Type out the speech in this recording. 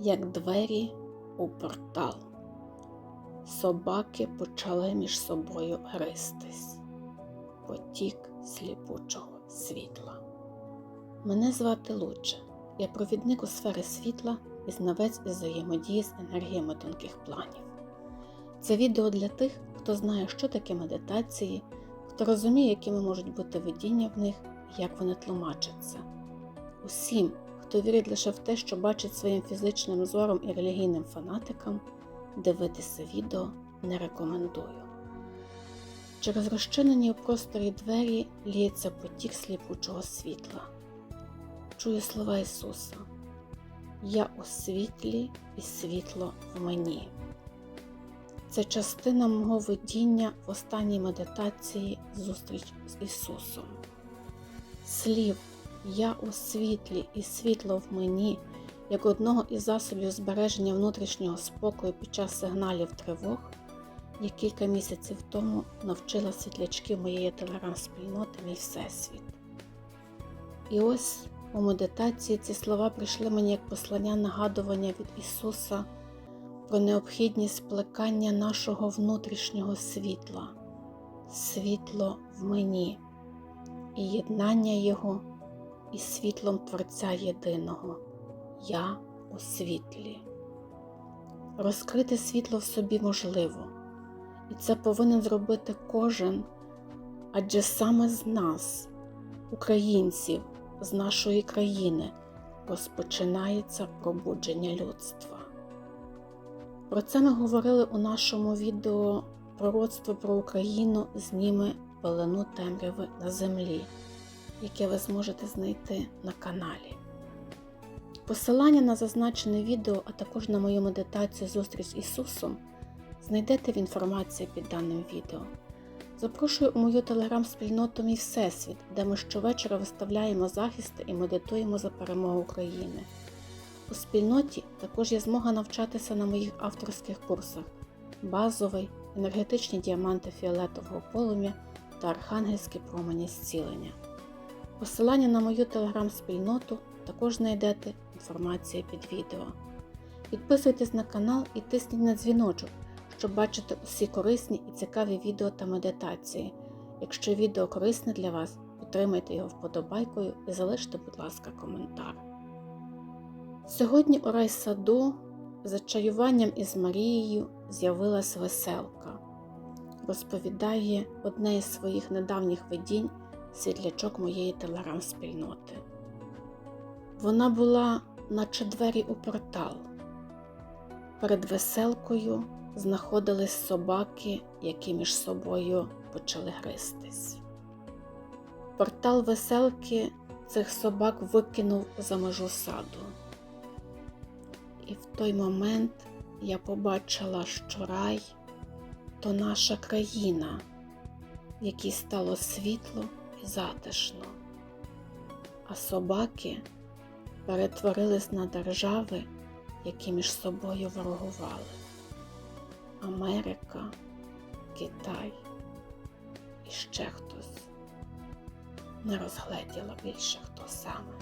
як двері у портал. Собаки почали між собою гристись. Потік сліпучого світла. Мене звати Луче. Я провідник у сфери світла і знавець із взаємодії з енергіями тонких планів. Це відео для тих, хто знає, що таке медитації, хто розуміє, якими можуть бути видіння в них і як вони тлумачаться. Усім, хто вірить лише в те, що бачить своїм фізичним зором і релігійним фанатикам, дивитися відео не рекомендую. Через розчинені у просторі двері ліється потік сліпучого світла. Чую слова Ісуса. Я у світлі і світло в мені. Це частина мого видіння в останній медитації зустріч з Ісусом. Слів Я у світлі і світло в мені як одного із засобів збереження внутрішнього спокою під час сигналів тривог, я кілька місяців тому навчила світлячків моєї телеграм-спільноти мій Всесвіт. І ось у медитації ці слова прийшли мені як послання нагадування від Ісуса про необхідність плекання нашого внутрішнього світла, світло в мені і єднання Його із світлом Творця Єдиного. Я у світлі. Розкрити світло в собі можливо, і це повинен зробити кожен, адже саме з нас, українців, з нашої країни, розпочинається пробудження людства. Про це ми говорили у нашому відео Пророцтво про Україну зніме пелену темряви на землі, яке ви зможете знайти на каналі. Посилання на зазначене відео, а також на мою медитацію зустріч з Ісусом знайдете в інформації під даним відео. Запрошую у мою телеграм-спільноту Мій Всесвіт, де ми щовечора виставляємо захисти і медитуємо за перемогу України. У спільноті також є змога навчатися на моїх авторських курсах базовий, енергетичні діаманти фіолетового полум'я та архангельські промені зцілення. Посилання на мою телеграм-спільноту також знайдете інформацію під відео. Підписуйтесь на канал і тисніть на дзвіночок, щоб бачити усі корисні і цікаві відео та медитації. Якщо відео корисне для вас, підтримайте його вподобайкою і залиште, будь ласка, коментар. Сьогодні у райсаду за чаюванням із Марією з'явилась веселка. Розповідає одне із своїх недавніх видінь світлячок моєї телеграм-спільноти. Вона була, наче двері у портал. Перед веселкою знаходились собаки, які між собою почали гристись. Портал веселки цих собак викинув за межу саду. І в той момент я побачила, що рай то наша країна, в якій стало світло затишно, а собаки перетворились на держави, які між собою ворогували. Америка, Китай і ще хтось не розгледіла більше хто саме.